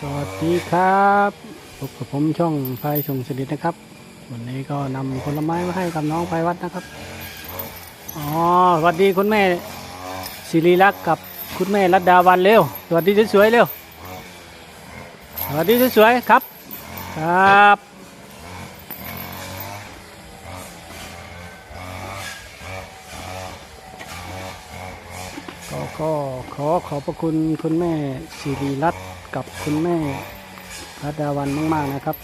สวัสดีครับพบกับผมช่องไฟส่งสดิตนะครับ วันนี้ก็นำผลไม้มาให้กับน้องไฟวัดนะครับ อ๋อ สวัสดีคุณแม่ศิริลักษ์กับคุณแม่รัตดาวันเร็ว สวัสดีสวยๆเร็ว สวัสดีสวยๆครับ ครับ ก็ก็ขอขอบพระคุณคุณแม่สิริรัตน์ กับคุณแม่รัดาวันมากๆนะครับ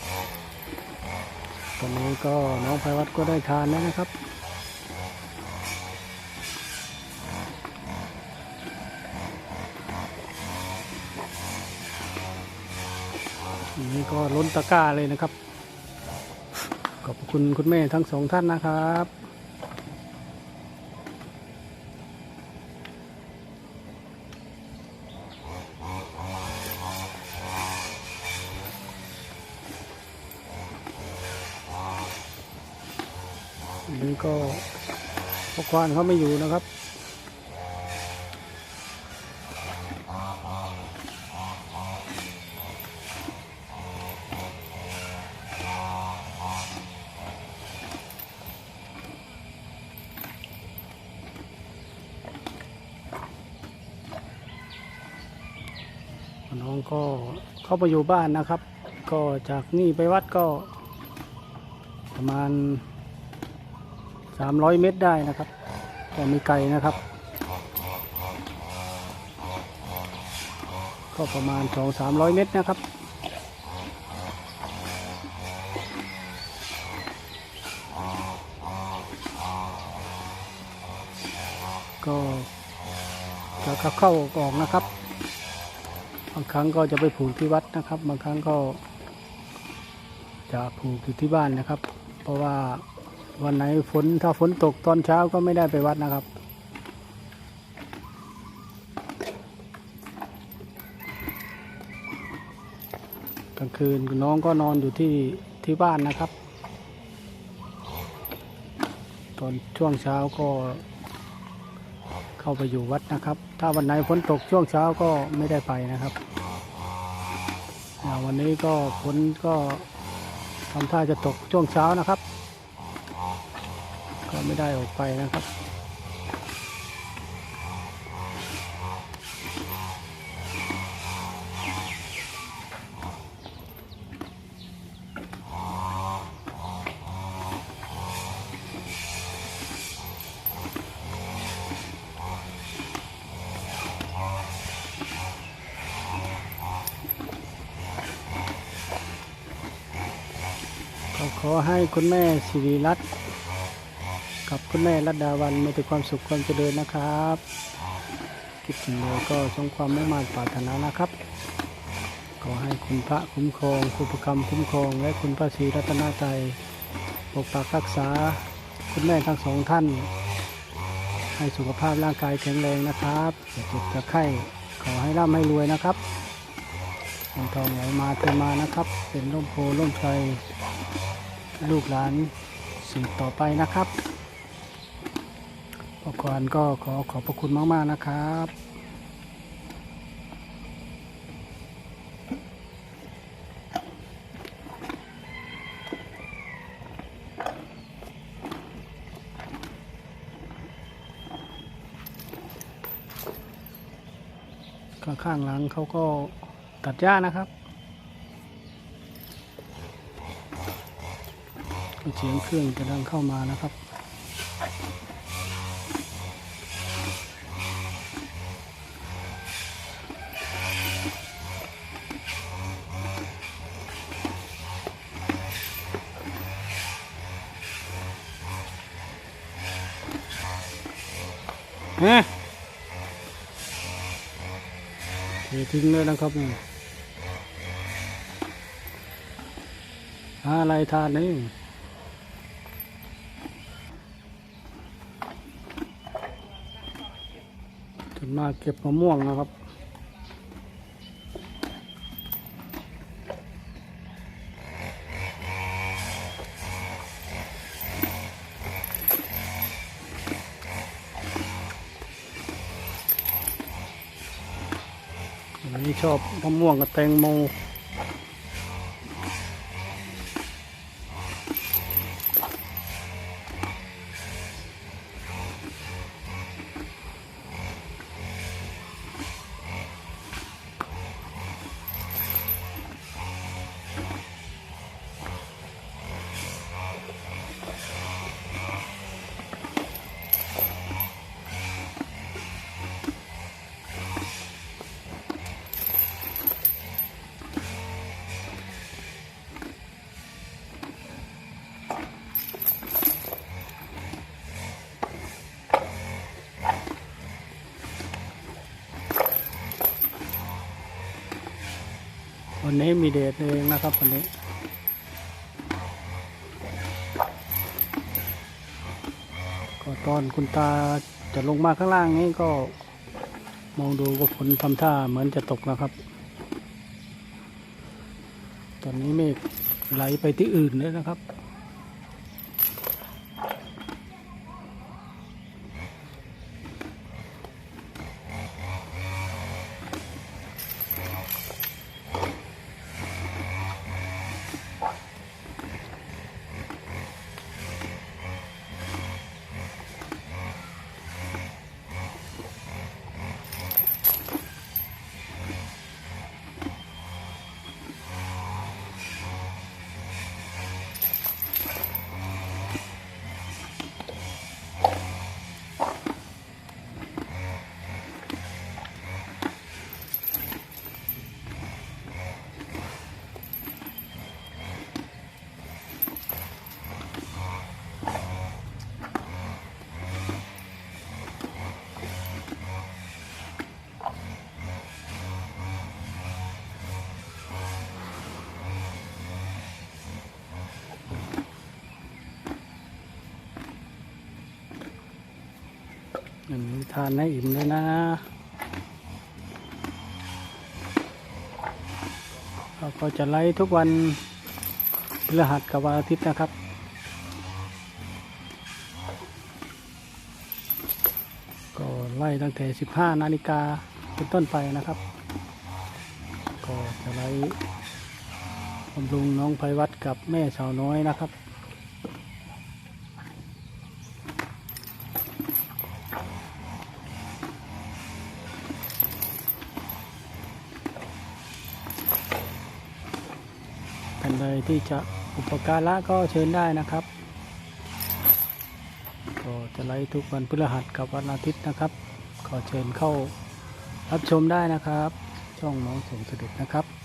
ตอนนี้ก็น้องไพวัดก็ได้ทานแล้วนะครับนนี้ก็ล้นตะกร้าเลยนะครับ ขอบคุณคุณแม่ทั้งสองท่านนะครับ นนี้ก็พวกควานเขาไม่อยู่นะครับ น้องก็เข้าไปอยู่บ้านนะครับ ก็จากนี่ไปวัดก็ประมาณ 300 เมตรได้นะครับก็ไม่ไกลนะครับ ก็ประมาณ 2-300 เมตรนะครับก็จะเข้าเข้าออกนะครับ บางครั้งก็จะไปผูกที่วัดนะครับ บางครั้งก็จะผูกอยู่ที่บ้านนะครับ เพราะว่า วันไหนฝนถ้าฝนตกตอนเช้าก็ไม่ได้ไปวัดนะครับ กลางคืนน้องก็นอนอยู่ที่ที่บ้านนะครับ ตอนช่วงเช้าก็เข้าไปอยู่วัดนะครับ ถ้าวันไหนฝนตกช่วงเช้าก็ไม่ได้ไปนะครับวันนี้ก็ฝนก็ทำท่าจะตกช่วงเช้านะครับ ไม่ได้ออกไปนะครับ ขอให้คุณแม่สิริรัตน์ กับคุณแม่รัตดาวันมีแต่ความสุขความเจริญนะครับคิดถึงเลยก็สมความมุ่งมั่นปรารถนานะครับขอให้คุณพระคุ้มครองคุณประกรรมคุ้มครอง และคุณพระศรีรัตนตรัยปกปักรักษาคุณแม่ทั้งสองท่าน ให้สุขภาพร่างกายแข็งแรงนะครับอย่าเจ็บอย่าไข้ขอให้ร่ำให้รวยนะครับเงินทองไหลมาเทมานะครับ เป็นร่มโพร่มไทรลูกหลานสืบต่อไปนะครับ พอก่อนก็ขอขอบพระคุณมาก ๆ นะครับข้างๆหลังเขาก็ตัดหญ้านะครับเสียงเครื่องจะดังเข้ามานะครับ เฮ้เททิ้งเลยนะครับนี่หาอะไรทานนี่จนมาเก็บมะม่วงนะครับ นี้ชอบมะม่วงกับแตงโม วันนี้มีเดทเองนะครับวันนี้ก็ตอนคุณตาจะลงมาข้างล่างนี้ก็มองดูว่าฝนทำท่าเหมือนจะตกนะครับ ตอนนี้เมฆไหลไปที่อื่นเลยนะครับ ทานให้อิ่มเลยนะเราก็จะไล่ทุกวันพฤหัสกับวันอาทิตย์นะครับก็ไล่ตั้งแต่ 15 นาฬิกาเป็นต้นไปนะครับ ก็จะไล่บำรุงน้องไพวัดกับแม่สาวน้อยนะครับ ท่านที่จะอุปการะก็เชิญได้นะครับ ก็จะไลฟ์ทุกวันพฤหัสกับวันอาทิตย์นะครับ ขอเชิญเข้ารับชมได้นะครับ ช่องน้องสมสด็จนะครับ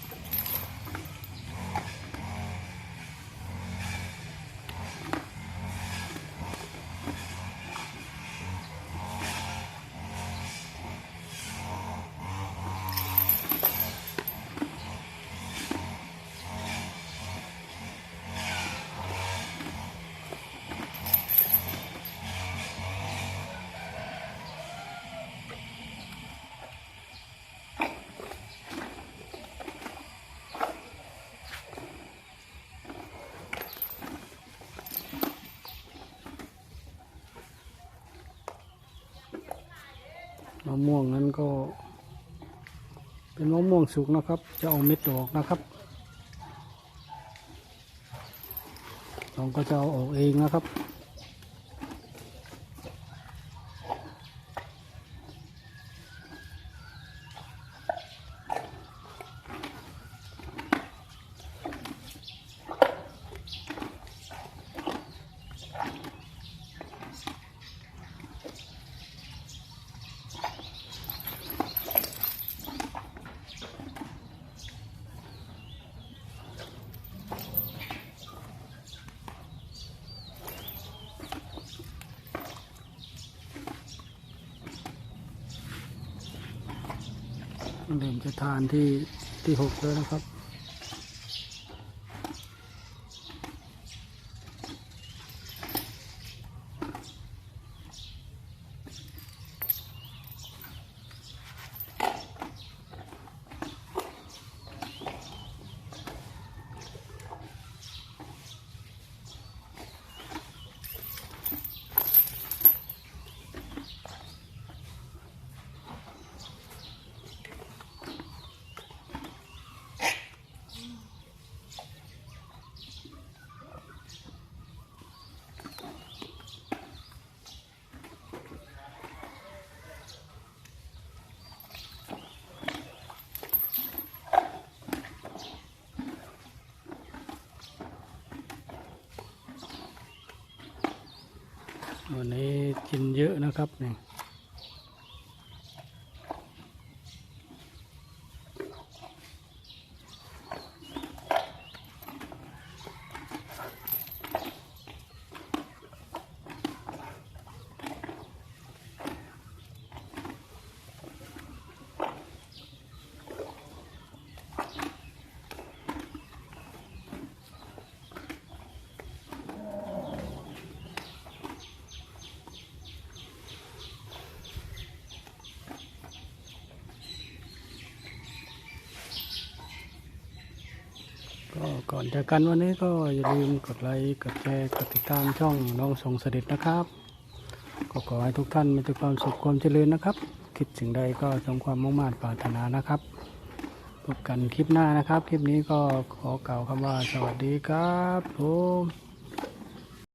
ะม่วงนั้นก็ เป็นมะม่วงสุกนะครับ จะเอาเม็ดออกนะครับเราก็จะเอาออกเองนะครับ เริ่มจะทานที่ที่หกแล้วนะครับ วันนี้กินเยอะนะครับเนี่ย ก็ก่อนจากกันวันนี้ก็อย่าลืมกดไลค์กดแชร์กดติดตามช่องน้องทรงเสด็จนะครับ ก็ขอให้ทุกท่านมีแต่ความสุขความเจริญนะครับ คิดสิ่งใดก็สมความมุ่งมั่นปรารถนานะครับพบกันคลิปหน้านะครับ คลิปนี้ก็ขอกล่าวคำว่าสวัสดีครับผม